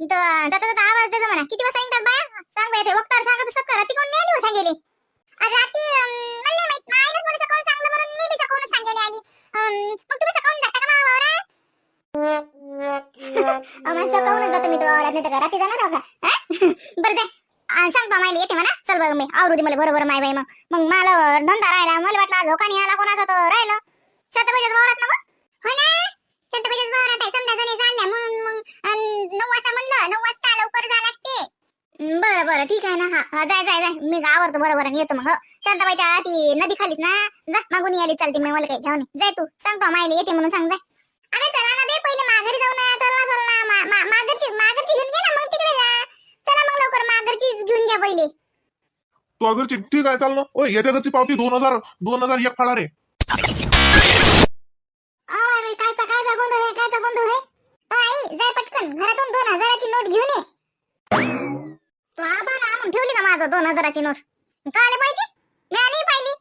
जाता जाता आवाज देतो म्हणा. किती वाजता निघतात बाया सांग ते वक्तार सांगत असतात का? कोण नाही आली सांगेली? मला माहीत. मला सकाळून सांगलं म्हणून मी बी सकाळून सांगेली आली. मग तुम्ही सकाळून जाता का मावा सकाळूनच जातो मी तो वावरात नाही तर का जाणार का? बरं सांग बा मायला येते म्हणा. चल बघ मी. आवरू दे मला बरोबर माय बाई मग. मग मला धंदा राहिला. मला वाटला आज नाही आला कोणाचा तो राहिलं. छत्रपतीच्या वावरात ना मग. हो ना छत्रपतीच्या वावरात आहे समजा जणी चालल्या म्हणून मग अन्, नऊ वाजता म्हणलं नऊ वाजता लवकर जा लागते हं, बरं ठीक आहे ना. हा हा जाय जाय जाय. मी आवरतो बरोबर आणि येतो मग हो. शांताबाईच्या ती नदी खालीच ना. जा मागून यायला चालते मग मला काही घेऊन ये. जाय तू. सांगतो मायला येते म्हणून सांग जाय. अरे चला ना बे पहिले माघारी जाऊ ना. चल ना चल ना. मा- मा- माघारची माघारची घेऊन घे ना मग तिकडे जा. चला मग लवकर माघारचीच घेऊन घ्या पहिले. तो अगरची ठीक आहे चाल ना. ओय याच्या घरची पावती दोन हजार दोन हजार एक फाळा रे आवाय बाई, कायचा कायचा गोंधळ आहे कायचा गोंधळ आहे. अ, आई जाय पटकन. घरातून दोन हजाराची नोट घेऊन ये. तू ना आणून ठेवली का माझं दोन हजाराची नोट. काले पाहिजे? मी आली पाहिली.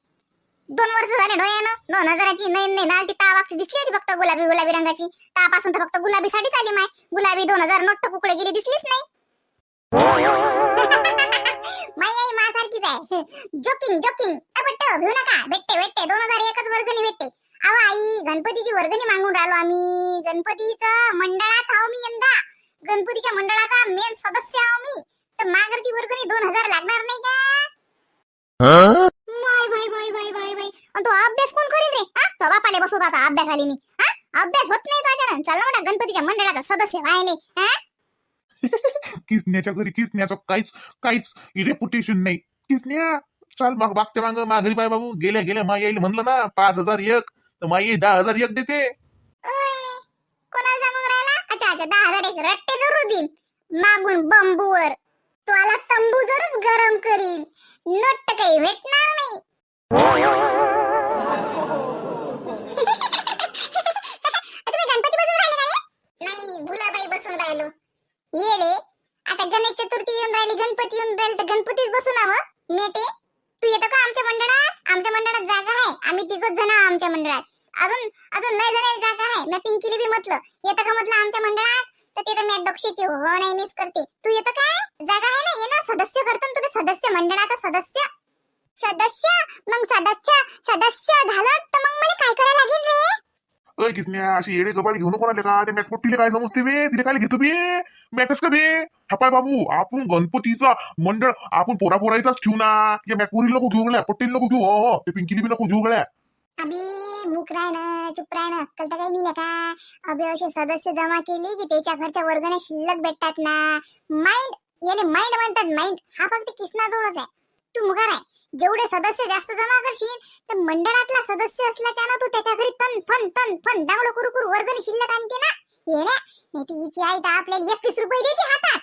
दोन वर्ष झाले डोळ्यानं. दोन हजाराची नाही नाही नाल ती तावाक्षी दिसली होती फक्त गुलाबी गुलाबी रंगाची. तापासून तर फक्त गुलाबी साडी आली माय. गुलाबी दोन हजार नोट तर कुकडे गेली दिसलीच नाही. माई आई मासारखीच आहे. जोकिंग जोकिंग बट्ट घेऊ नका. भेटते भेटते. दोन हजार एकच वर्गणी भेटते. अहो आई गणपतीची वर्गणी मागून राहिलो आम्ही. गणपतीचं मंडळात आहो मी यंदा. गणपतीच्या मंडळाचा मेन सदस्य आहो मी. तर माघरची वर्गणी दोन हजार लागणार नाही का? Bye bye bye bye bye bye आणि तो अभ्यास कोण करीत रे? हा? तो बापाले बसवत आता अभ्यास आली मी. हा? अभ्यास होत नाही त्याच्यानं चला मोठा गणपतीच्या मंडळाचा सदस्य व्हायले. हा? किसण्याच्या घरी किसण्याचं काहीच काहीच रेपुटेशन नाही. किसण्या? चाल मग मागच्या माग माघारी पाय बाबू. गेल्या गेल्या माई येईल म्हणलं ना पाच हजार एक. तर माई दहा हजार एक देते. कोणाला सांगून राहिला? अच्छा अच्छा दहा हजार एक रट्टे जरूर देईन. मागून बंबूवर. तो आला तंबू जरूर गरम करीन. नट काही भेटणार नाही. तुम्ही गणपती बसून राहिले का नाही भुलाबाई बसून राहिलो. ये रे आता गणेश चतुर्थी येऊन राहिली गणपती येऊन राहिली तर गणपतीच बसून हवं मेटे तू येतो का आमच्या मंडळात? आमच्या मंडळात जागा आहे. आम्ही तिघच जण आमच्या मंडळात. अजून अजून लय जण जागा आहे. मी पिंकीने बी म्हटलं येतं का म्हटलं आमच्या मंडळात? तर ते तर मी डोक्षीची हो नाही मिस करते. तू येतो काय? जागा आहे ना ये ना सदस्य करतो तुझे सदस्य मंडळाचा सदस्य. सदस्य? मग सदस्य सदस्य झालं तर मग मला काय करायला लागेल रे? अय किसण्या अशी येडे कपाळी घेऊन कोणाले का? ते मॅट तिला काय समजते बे? तिला काय घेतो बे? मॅटच का बे? हपाय बाबू आपण गणपतीचा मंडळ आपण पोरा पोरायचाच ठेवू ना. या मॅटपुरी नको घेऊ गळ्या पट्टील नको घेऊ हो हो. ते पिंकीली बी नको घेऊ गळ्या. अबे मूक राय ना चुप राय ना. अक्कल तर काही नाही का अबे असे सदस्य जमा केली की त्याच्या घरच्या वर्गाने शिल्लक भेटतात ना. माइंड याने माइंड म्हणतात माइंड हा फक्त किसना जोडच आहे. तू मुगार आहे जेवढे सदस्य जास्त जमा करशील तर मंडळातला सदस्य असल्याच्या ना तू त्याच्या घरी तन फन तन फन दावड करू करू वर्गणी शिल्लक आणते ना. ये रे नाही ती हिची आई तर आपल्याला एकवीस रुपये देते हातात.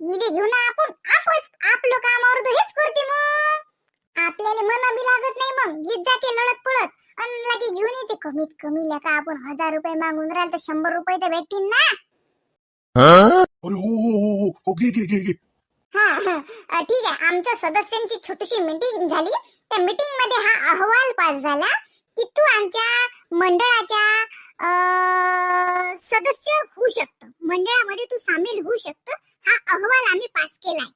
इले घेऊ ना आपण. आपच आपलं कामावर हेच करते मग. आपल्याला मना बी लागत नाही मग. गीत जाते लढत पडत अन घेऊन येते कमीत कमी लेका आपण हजार रुपये मागून राहिल तर शंभर रुपये तर भेटतील ना. अरे हो हो हो हो हो घे घे घे घे. हा हा. अ, ठीक आहे. आमच्या सदस्यांची छोटीशी मीटिंग झाली. त्या मीटिंगमध्ये हा अहवाल पास झाला की तू आमच्या मंडळाच्या अ, सदस्य होऊ शकतो. मंडळामध्ये तू सामील होऊ शकतो. हा अहवाल आम्ही पास केलाय.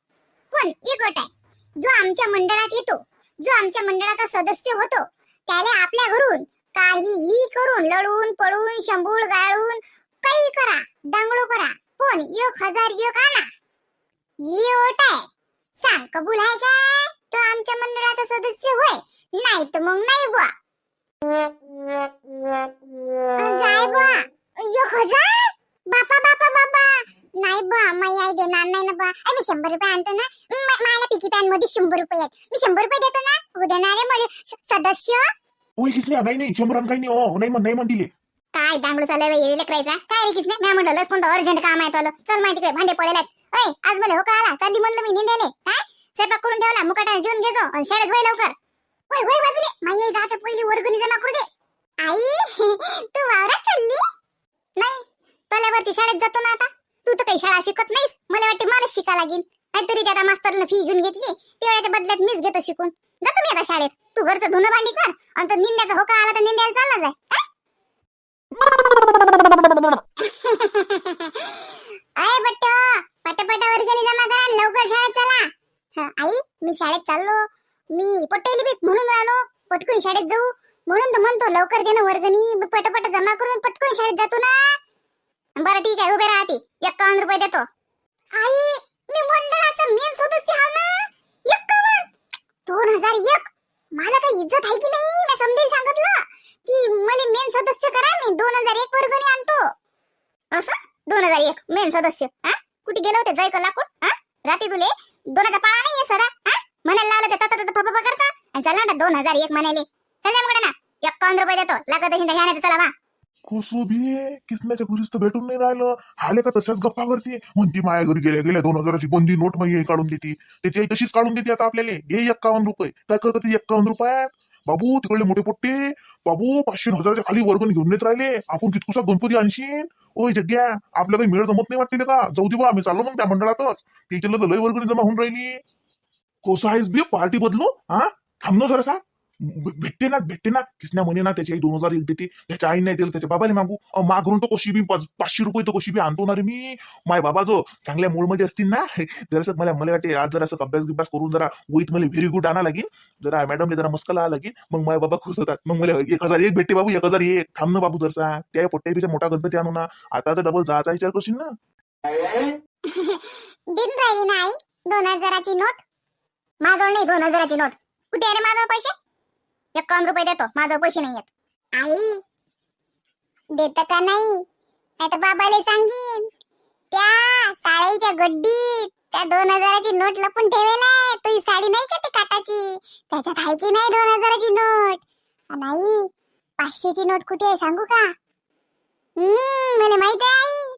पण एक अट आहे. जो आमच्या मंडळात येतो जो आमच्या मंडळाचा सदस्य होतो त्याला आपल्या घरून काहीही करून लढून पळून शंभूळ गाळून काही करा दांगडो करा पण एक हजार एक आणा ही ओट आहे. सांग कबूल आहे का? तो आमच्या मंडळाचा सदस्य होय. नाही तर मग नाही बुवा. जाय बुवा. एक हजार? बापा बापा बापा. नाही बुवा मी आई देणार नाही ना बुवा. मी शंभर रुपये आणतो ना. माझ्या पिकी पॅनमध्ये शंभर रुपये आहेत. मी शंभर रुपये देतो ना. उद्या देणार आहे मला सदस्य. ओय किसने? नाही नाही शंभर काही नाही हो नाही म्हण नाही म्हणतील काय दांगडू चालू आहे लेकरायचा काय रे किसने? मी म्हणलं लस कोणतं अर्जंट काम आहे तुला? चल माहिती तिकडे भांडे पडेल ओय आज मला हो का आला चालली म्हणलं मी निंदेले. काय स्वयंपाक करून ठेवला मुकाटा जेवून घेजो आणि शाळेत वय लवकर. ओय वय बाजूले. माई आई जायच्या पहिली वर्गणी जमा करू दे. आई तू वावरात चालली? नाही तोल्यावरती शाळेत जातो ना आता. तू तर काही शाळा शिकत नाहीस. मला वाटते मलाच शिका लागेल काहीतरी त्या मास्तरला फी घेऊन घेतली. तेवढ्याच्या बदल्यात मीच घेतो शिकून. जातो मी आता शाळेत. तू घरचं धुणं भांडी कर आणि तो निंद्याचा होका आला तर निंद्याला चालला जाय. काय? अय बट्ट पटापटा वर्गणी जमा करा आणि लवकर शाळेत चला. हं, आई मी शाळेत चाललो. मी पटेली बीक म्हणून राहिलो. पटकून शाळेत जाऊ. म्हणून तर म्हणतो लवकर दे ना वर्गणी. मी पटापट जमा करून पटकून शाळेत जातो ना. बरं ठीक आहे उभे राहते एकावन्न रुपये देतो. आई मी मंडळाचा मेन सदस्य हा ना. दोन हजार एक. मला काही इज्जत आहे की नाही? मी समजेल सांगितलं. की मला मेन सदस्य करा मी दोन हजार एक वर्गणी आणतो. असं? दोन हजार एक मेन सदस्य. हा कुठे गेलो होते जायचं लाकूड? हा रात्री तुले? दोनाचा पाळा नाही सरा. हा म्हणायला लावलं तर तता तता फपा करता. आणि चला ना दोन हजार एक म्हणाले चल मकडे ना. एक्कावन्न रुपये देतो. लागत असेल तर ह्या नाही चला वा कसो बी किसण्याच्या घरीच तर भेटून नाही राहिलं. आले का तशाच गप्पा करते म्हणती माया घरी गेल्या गेल्या दोन हजाराची बंदी नोट मग काढून देते. त्याची तशीच काढून देते आता आपल्याला. हे एक्कावन्न रुपये. काय करतात ते एक्कावन्न रुपयात? बाबू तिकडले मोठे पोट्टे. बाबू पाचशे हजाराच्या खाली वर्गण घेऊन येत राहिले. आपण कितकुसा गणपती आणशीन? ओय जग्या आपल्या काही मेळ जमत नाही वाटते का? जाऊ दे बा आम्ही चाललो मग त्या मंडळातच. त्याच्याला तर लय वर्गणी जमा होऊन राहिली. कोसा आहेस बी पार्टी बदलो? हा थांब जरासा. भेटते ना भेटते ना. किसण्या म्हणे ना त्याची आई दोन हजार एक देते त्याच्या आई नाही दिलं त्याच्या बाबाला मागू. अहो, मागरून तो कशी बी पाच- पाचशे रुपये तो कशी बी आणतो ना रे मी. माय बाबा जो चांगल्या मूळमध्ये असतील ना जरासं मला मला वाटते आज जरा असं अभ्यास गिभ्यास करून जरा वहीत मला व्हेरी गुड आणा लागेल. जरा मॅडमने जरा मस्त लावा लागेल. मग माय बाबा खुश होतात. मग मला एक हजार एक भेटते बाबू एक हजार एक. थांब ना बाबू जरसा. त्या पोट्यापेक्षा मोठा गणपती आणू ना. आताचा डबल जायचा विचार करशील ना. दिन राहिली ना दोन हजाराची नोट. माझं नाही दोन हजाराची नोट. कुठे आहे माझं पैसे? एक्कावन्न रुपये देतो. माझं पैसे नाही येत आई देत का नाही? नाही तर बाबाला सांगीन. त्या साडीच्या गड्डीत त्या दोन हजाराची नोट लपून ठेवेलाय तुझी साडी नाही का ती काटाची त्याच्यात आहे की नाही दोन हजाराची नोट? नाही पाचशेची नोट कुठे आहे सांगू का? हम्म मला माहीत आहे आई.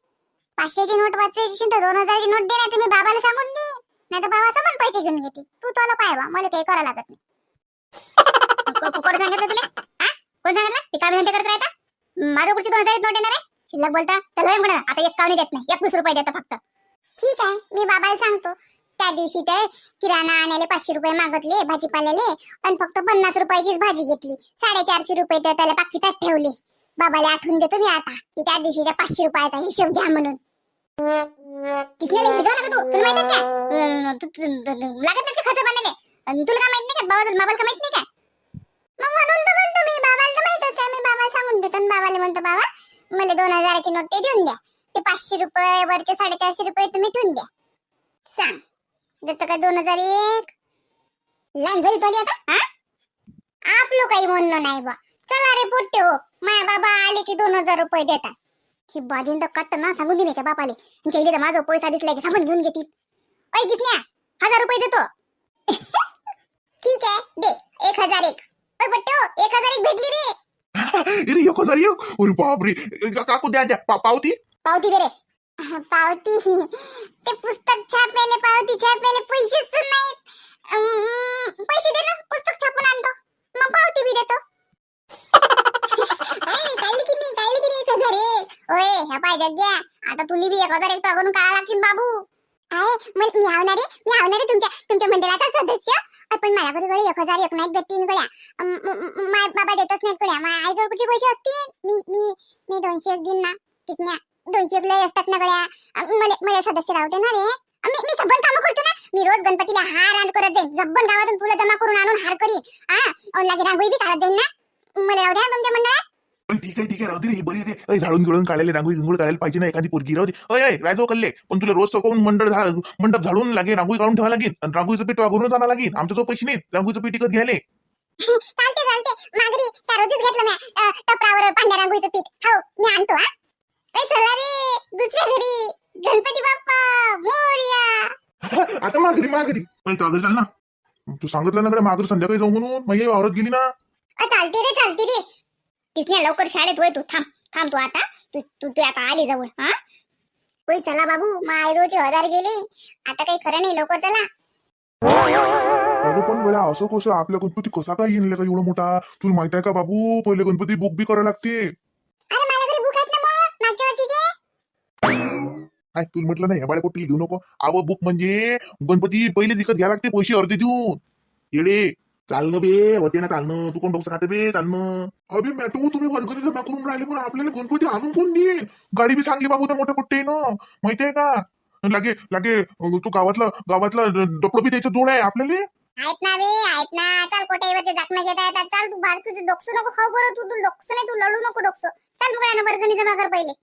पाचशेची नोट वाचवायची असेल तर दोन हजाराची नोट दे ना तुम्ही बाबाला सांगून दे. नाही तर बाबा समन पैसे घेऊन घेते तू त्याला पाय बा मला काही करायला लागत नाही. कोण सांगितलं तुला हा कोण सांगितलं ते काय विनंती करत राहता माझ्या पुढची दोन हजाराची नोट येणार आहे शिल्लक बोलता चला म्हणा आता एक्कावन्न देत नाही एकवीस रुपये देतो फक्त ठीक आहे मी बाबाला सांगतो त्या दिवशी ते किराणा आणायला पाचशे रुपये मागितले भाजीपाल्याले आणि फक्त पन्नास रुपयाचीच भाजी घेतली साडेचारशे रुपये तर त्याला पाकिटात ठेवले बाबाला आठवून देतो मी आता की त्या दिवशीच्या पाचशे रुपयाचा हिशोब घ्या म्हणून तुला माहीत का नाही का खर्च बनायला तुला काय माहीत नाही का बाबा का माहीत नाही का मग म्हणून तर म्हणतो मी बाबाला तर माहितच आहे. मी बाबाला सांगून देतो आणि बाबाला म्हणतो बाबा मला दोन हजाराची नोट ते देऊन द्या. ते पाचशे रुपये वरचे साडेचारशे रुपये तुम्ही ठेवून द्या. सांग. देतो का दोन हजार एक? लाईन झाली तो आता हा? आपलं काही म्हणणं नाही बा. चला रे पोट्टे हो. माय बाबा आले की दोन हजार रुपये देतात. ही बाजीन तर कट्ट ना सांगून दे त्याच्या बापाले. तुमच्या तर माझा पैसा दिसला की सांगून घेऊन घेतील. ऐकित किसन्या हजार रुपये देतो. ठीक आहे दे. एक हजार एक. ओय बट्टो एक हज़ार एक भेटली रे अरे एक हज़ार एक? अरे बापरे का- काकू द्या द्या पा- पावती? पावती दे रे। पावती। ते पुस्तक छापायला पावती छापायला पैसेच तर नाहीत अं, पैसे दे ना पुस्तक छापून आणतो मग पावती बी देतो. ए, काढली की नाही काढली की नाही एक हज़ार एक? ओय ह्या पाय जग्या आता तुली बी एक हज़ार एक टाकून काढा लागतील बाबू. आहे मग मी आवणारे मी आवणारे तुमच्या तुमच्या मंडळाचा सदस्य. पण मला बरोबर एक हजार एक नाहीत भेटतील गड्या माय बाबा देतच नाहीत गड्या माझ्या आईजवळ कुठे पैसे असतील? मी मी मी दोनशे एक दिन ना. किसन्या दोनशे एक लय असतात ना गड्या मला मला सदस्य राहते ना रे. मी मी सबन कामं करतो ना. मी रोज गणपतीला हार आण करत जाईन. जब्बन गावातून फुलं जमा करून आणून हार करीन. हा लागे रांगोळी बी काढत जाईन ना. मला राहू द्या तुमच्या मंडळात. ठीक आहे ठीक आहे राहू दे रे ही बरी रे. झाडून गिळून काढायला रांगोळी गिंगोळी काढायला पाहिजे ना एखादी पोरगी. राहू दे. अय अय राजो कल्ले पण तुला रोज सकाळून मंडळ मंडप झाडून लागेल रांगोळी काढून ठेवा लागेल. आणि रांगोळीचं पीठ वागून जाणार लागेल. आमच्या जो पैसे नाहीत रांगोळीचं पीठ विकत घ्यायला. चालते चालते मागरी सारोजीच घेतलं मी अं, टपरावर पांढऱ्या रांगोळीचं पीठ. हो मी आणतो हा. ए चला रे दुसऱ्या घरी. गणपती बाप्पा मोरया. आता माघरी माघरी अय, तू अगदी चाल ना तू सांगितलं ना माघरी संध्याकाळी जाऊ म्हणून. मग ये वावरात गेली ना. चालते रे चालते रे. किसने लवकर शाळेत होय तू थांब थांब तू आता. तू तू तू आता आली जवळ हा? होय चला बाबू माय रोजचे हजार गेले. आता काही खरं नाही लवकर चला. अरे पण वेळा असं कसं गणपती कसा काय येईल का एवढा मोठा? तुला माहीत आहे का बाबू पहिले गणपती बुक बी करायला लागते. अरे मला घरी भूक आहेत ना मग मागच्या वर्षीचे? काय तुला म्हटलं नाही हेबाड्या पोटील घेऊ नको. आव बुक म्हणजे गणपती पहिले विकत घ्या लागते पैसे अर्धे देऊन. येडे. चालणं बे होते ना चालणं. तू कोण डोकं खाते बे चालणं. अबे मॅटो तुम्ही वर्गणी जमा करून राहिले पण आपल्याला गणपती आणून कोण देईल गाडी बी सांगली बाबू त्या मोठ्या पोट्टे ना माहितीये का? लागे लागे तू गावातला गावातला डपडो बी द्यायचं जोड आहे आपल्याला. आहेत ना बे आहेत ना. चाल कोट्यावरचे दाखना घेता येतात. चाल तू बाल तुझं डोकसं नको खाऊ बरं. तू तू डोकसं नाही तू लढू नको डोकसं. चाल मग वर्गणी जमा कर पहिले.